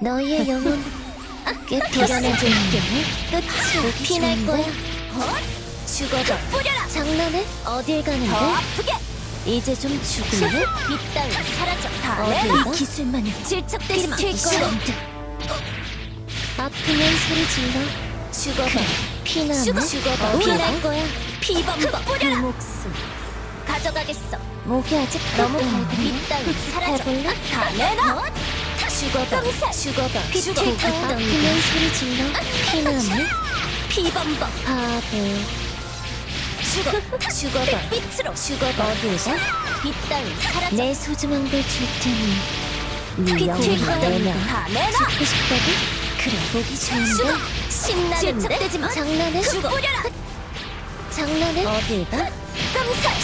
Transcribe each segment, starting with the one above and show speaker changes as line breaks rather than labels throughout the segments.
너희의 영혼 깨뜨려내줄게 끝이 피날 거야 죽어봐
뿌려라.
장난해? 어딜
더
가는데?
아프게.
이제 좀 죽을래?
빗땅 사라져. 내놔. 이.
튀길 거야. 아프면 소리 질러 죽어봐 피나면
죽어.
죽어봐? 피날 거야
피범벅 뿌려라.
목숨
가져가겠어.
목이 아직 너무 밝은데?
빗땅 사라져.
해볼래?
다 내놔.
죽어봐
끔살.
죽어봐
죽어.
죽어 아프면 소리 질러 피나면
피범벅.
바보
죽어.
죽어봐
빛으로.
죽어봐 어딜 가?
빗땅 사라져.
내 소중한 걸 줄 테니 네 영혼을. 내놔
다 내놔.
죽고 싶다고? 그래 보기 좋은데?
죽어.
신나는데?
질척대지 마.
장난해?
죽어. 뿌려라.
장난해? 어딜 가?
끔살.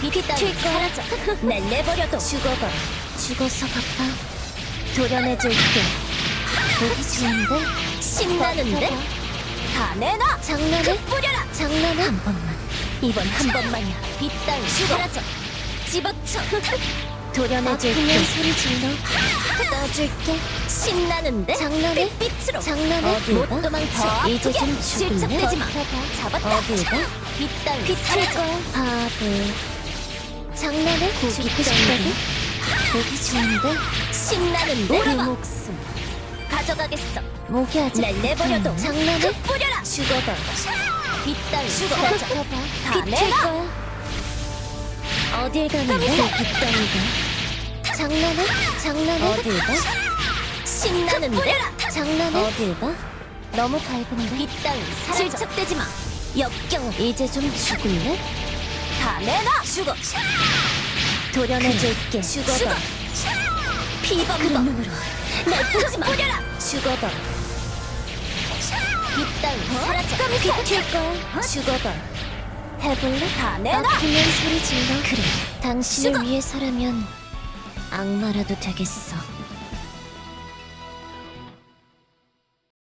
빗땅 사라져. 날 내버려둬.
죽어봐 죽어서 갚아 도려내줄게 보기 좋은데?
신나는데? 다 내놔.
장난해?
뿌려라.
장난해? 한 번만
이번 한 번만이야. 빗땅 사라져. 집어쳐.
도려내줄게 아프면 소리 질러 떠줄게
신나는데?
장난해?
빛으로.
장난해?
어디 못 도망쳐.
이제 좀 죽을래?
질척대지 마. 잡았다.
가?
빗땅 사라져.
거야 바보 장난해? 죽고 싶다고? 보기 좋은데? 내
물어봐.
목숨
가져가겠어.
목이 아직
날 내버려둬.
장난해?
뿌려라.
죽어봐 죽어봐
사라져. 다
빛을
내놔.
거야 어딜 가는데? 빗덩이가 장난해? 장난해? 어딜 가?
신나는데? 뿌려라.
장난해? 어딜 가? 너무 밝은데?
빗땅 사라져. 질척대지 마. 역겨워.
이제 좀 죽을래?
다 내놔. 죽어.
도려내줄게
죽어봐. 피범벅.
눈으로
날 보지 마.
죽어봐
빗땅 사라져.
빛을 거야 죽어봐 해볼래?
다 내놔.
아프면 소리 질러 그래 당신을
죽어.
위해서라면 악마라도 되겠어